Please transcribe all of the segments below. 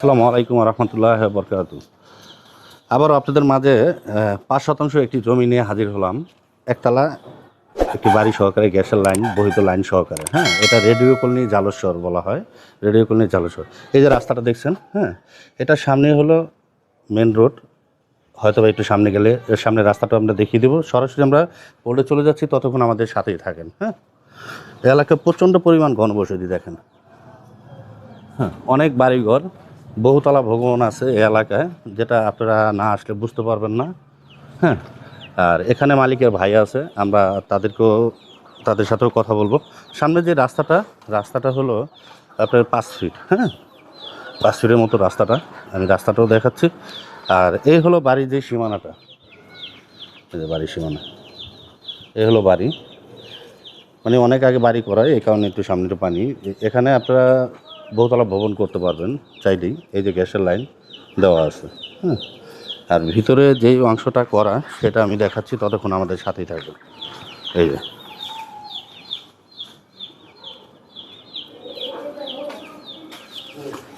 আসসালামু আলাইকুম রহমতুল্লাহ বরকাত আবারও আপনাদের মাঝে পাঁচ শতাংশ একটি জমি নিয়ে হাজির হলাম। একতলা, একটি বাড়ি সহকারে, গ্যাসের লাইন, বহিত লাইন সহকারে হ্যাঁ? এটা রেডিও কলোনি জালস্বর বলা হয়। Radio colony Jalswar. এই যে রাস্তাটা দেখছেন হ্যাঁ? এটার সামনে হলো মেন রোড। হয়তো একটু সামনে গেলে, এর সামনে রাস্তাটা আমরা দেখিয়ে দেবো। সরাসরি আমরা পড়ে চলে যাচ্ছি, ততক্ষণ আমাদের সাথেই থাকেন হ্যাঁ? এলাকায় প্রচণ্ড পরিমাণ ঘনবসতি দেখেন। হ্যাঁ অনেক বাড়িঘর। বহুতলা ভবন আছে এই এলাকায়, যেটা আপনারা না আসলে বুঝতে পারবেন না। হ্যাঁ আর এখানে মালিকের ভাই আছে, আমরা তাদেরকেও, তাদের সাথেও কথা বলব। সামনে যে রাস্তাটা রাস্তাটা হলো আপনার পাঁচ ফিট হ্যাঁ? পাঁচ ফিটের মতো রাস্তাটা, আমি রাস্তাটাও দেখাচ্ছি। আর এই হলো বাড়ির যে সীমানাটা, এই যে বাড়ির সীমানা, এই হলো বাড়ি। মানে অনেক আগে বাড়ি করা এই কারণে একটু সামনে পানি। এখানে আপনারা বহুতলা ভবন করতে পারবেন চাইলেই। এই যে গ্যাসের লাইন দেওয়া আছে। হ্যাঁ আর ভিতরে যেই অংশটা করা সেটা আমি দেখাচ্ছি ততক্ষণ আমাদের সাথেই থাকবে এই যে।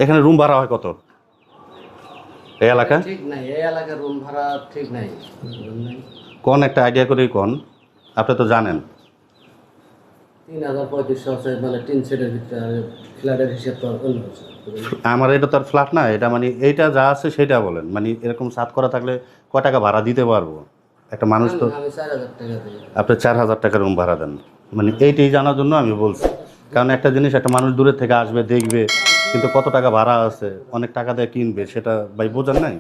এখানে রুম ভাড়া হয় কত? এই এলাকা? ঠিক নাই এই এলাকার রুম ভাড়া ঠিক নাই নাই। কোন একটা আইডিয়া করেই কোন। আপনি তো জানেন। তিন হাজার পঁয়ত্রিশশো আছে মানে তিন সেটের ভিতরে ফ্ল্যাটের হিসেব তো অন্য আমার এটা তো আর ফ্ল্যাট না এটা মানে এইটা যা আছে সেটা বলেন। মানে এরকম সাত করা থাকলে ক টাকা ভাড়া দিতে পারব? একটা মানুষ তো আপনি চার হাজার টাকা রুম ভাড়া দেন। মানে এইটাই জানার জন্য আমি বলছি। কারণ একটা জিনিস একটা মানুষ দূরের থেকে আসবে দেখবে কিন্তু কত টাকা ভাড়া আছে অনেক টাকা দিয়ে কিনবে সেটা ভাই বোঝেন নাই?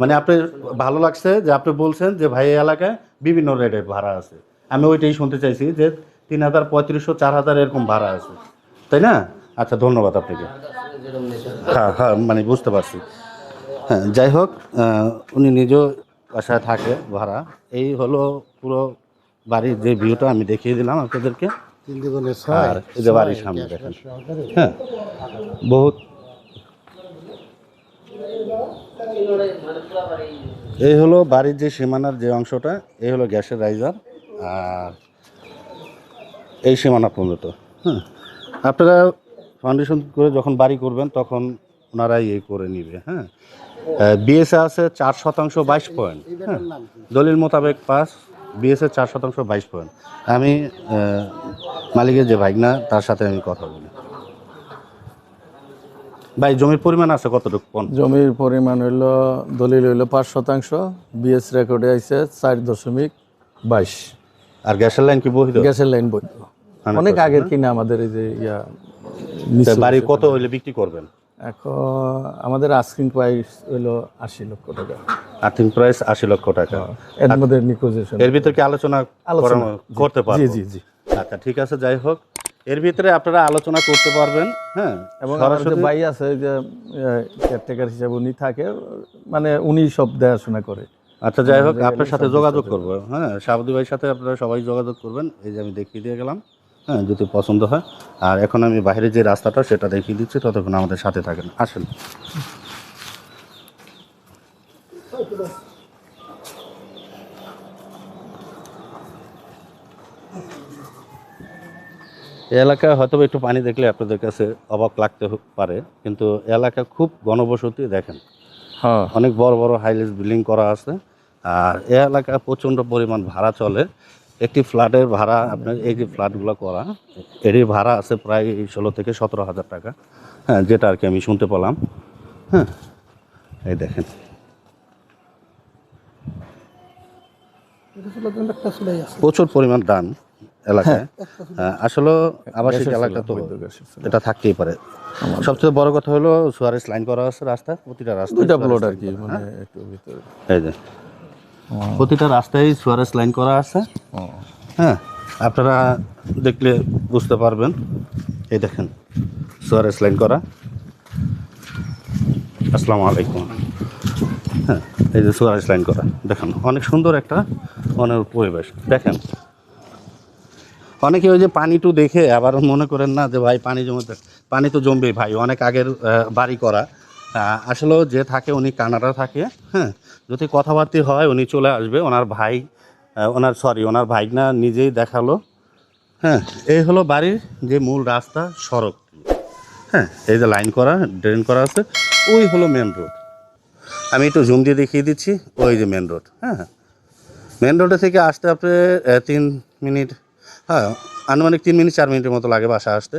মানে আপনি ভালো লাগছে যে আপনি বলছেন যে ভাই এই এলাকায় বিভিন্ন রেটের ভাড়া আছে। আমি ওইটাই শুনতে চাইছি যে তিন হাজার পঁয়ত্রিশশো চার হাজার এরকম ভাড়া আছে। তাই না? আচ্ছা ধন্যবাদ আপনাকে। হ্যাঁ হ্যাঁ মানে বুঝতে পারছি। হ্যাঁ যাই হোক উনি নিজেও বাসায় থাকে ভাড়া। এই হলো পুরো বাড়ির যে ভিউটা আমি দেখিয়ে দিলাম আপনাদেরকে। আর এই যে বাড়ির সামনে দেখেন। হ্যাঁ বহুত এই হলো বাড়ির যে সীমানার যে অংশটা এই হলো গ্যাসের রাইজার। আর এই সীমানা পর্যন্ত। হ্যাঁ। আপনারা ফাউন্ডেশন করে যখন বাড়ি করবেন তখন ওনারাই এই করে নিবে হ্যাঁ। বিএসএ আছে চার শতাংশ বাইশ পয়েন্ট হ্যাঁ। দলিল মোতাবেক পাস বিএসএ চার শতাংশ বাইশ পয়েন্ট। আমি মালিকের যে ভাইগনা তার সাথে আমি কথা বলি। ভাই জমির পরিমাণ আছে কতটুকু? জমির পরিমাণ হইল দলিল হইল পাঁচ শতাংশ বিএস রেকর্ডে আইছে চার দশমিক বাইশ। আর গ্যাসের লাইন কি বহিত গ্যাসের লাইন বৈধ। অনেক আগের কিনা আমাদের এই যে ইয়া বাড়ি কত হইলে বিক্রি করবেন? এখন আমাদের আস্কিং প্রাইস হইল আশি লক্ষ টাকা। প্রাইস আশি লক্ষ টাকা। এর মধ্যে নিকোজেশন এর ভিতরে কি আলোচনা আলোচনা, করতে পারব? জি জি জি। আচ্ছা ঠিক আছে যাই হোক। এর ভিতরে আপনারা আলোচনা করতে পারবেন হ্যাঁ? এবং সরাসরি ভাই আছে যে কেয়ারটেকার হিসাবে উনি থাকে মানে উনি সব দেখাশোনা করে। আচ্ছা যাই হোক আপনার সাথে যোগাযোগ করব হ্যাঁ? সাবদি ভাইয়ের সাথে আপনারা সবাই যোগাযোগ করবেন এই যে আমি দেখিয়ে দিয়ে গেলাম। হ্যাঁ যদি পছন্দ হয়। আর এখন আমি বাইরে যে রাস্তাটা সেটা দেখিয়ে দিচ্ছি ততক্ষণ আমাদের সাথে থাকেন। আসেন। এলাকায় হয়তো একটু পানি দেখলে আপনাদের কাছে অবাক লাগতে পারে কিন্তু এলাকা খুব ঘনবসতি দেখেন। হ্যাঁ। অনেক বড় বড় হাইলেস বিল্ডিং করা আছে। আর এ এলাকায় প্রচণ্ড পরিমাণ ভাড়া চলে। একটি ফ্ল্যাটের ভাড়া আপনার এই যে ফ্ল্যাটগুলো করা এরই ভাড়া আছে প্রায় ষোলো থেকে সতেরো হাজার টাকা। হ্যাঁ যেটা আর কি আমি শুনতে পেলাম। হ্যাঁ এই দেখেন। প্রচুর পরিমাণ দান এলাকায়। হ্যাঁ, আসলে আবাসিক এলাকা তো এটা থাকতেই পারে। সবচেয়ে বড় কথা হলো সুয়ারেস লাইন করা আছে রাস্তা প্রতিটা রাস্তা দুইটা প্লট আর কি মানে একটু ভিতরে। এই যে প্রতিটা রাস্তায় সুয়ারেস লাইন করা আছে। হ্যাঁ আপনারা দেখলে বুঝতে পারবেন। এই দেখেন সুয়ারেস লাইন করা। আসসালামু আলাইকুম। হ্যাঁ এই যে সুয়ারেস লাইন করা। দেখেন অনেক সুন্দর একটা অনেক পরিবেশ। দেখেন অনেকে ওই যে পানি টু দেখে আবার মনে করেন না যে ভাই পানি জমতে পানি তো জমবেই ভাই। অনেক আগের বাড়ি করা। আসলেও যে থাকে উনি কানাডা থাকে হ্যাঁ। যদি কথাবার্তি হয়, উনি চলে আসবে। ওনার ভাই ওনার সরি ওনার ভাইগনা নিজেই দেখাল। হ্যাঁ এই হলো বাড়ির যে মূল রাস্তা, সড়ক। হ্যাঁ এই যে লাইন করা ড্রেন করা আছে, ওই হলো মেন রোড আমি একটু জুম দিয়ে দেখিয়ে দিচ্ছি, ওই যে মেন রোড হ্যাঁ মেন রোডে থেকে আসতে আপনি তিন মিনিট হ্যাঁ আনুমানিক তিন মিনিট, চার মিনিটের মতো লাগে বাসা আসতে।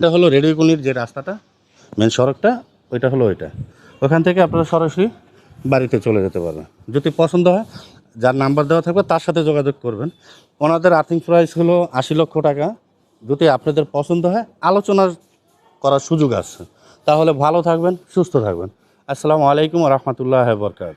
এটা হলো রেডিওকুনির যে রাস্তাটা মেন সড়কটা। ওইটা হলো ওইটা। ওখান থেকে আপনারা সরাসরি বাড়িতে চলে যেতে পারবেন। যদি পছন্দ হয়, যার নাম্বার দেওয়া থাকবে, তার সাথে যোগাযোগ করবেন। ওনাদের আর্থিং প্রাইস হলো আশি লক্ষ টাকা। যদি আপনাদের পছন্দ হয় আলোচনার করার সুযোগ আছে। তাহলে ভালো থাকবেন, সুস্থ থাকবেন। আসসালামু আলাইকুম রহমতুল্লাহ বরকাত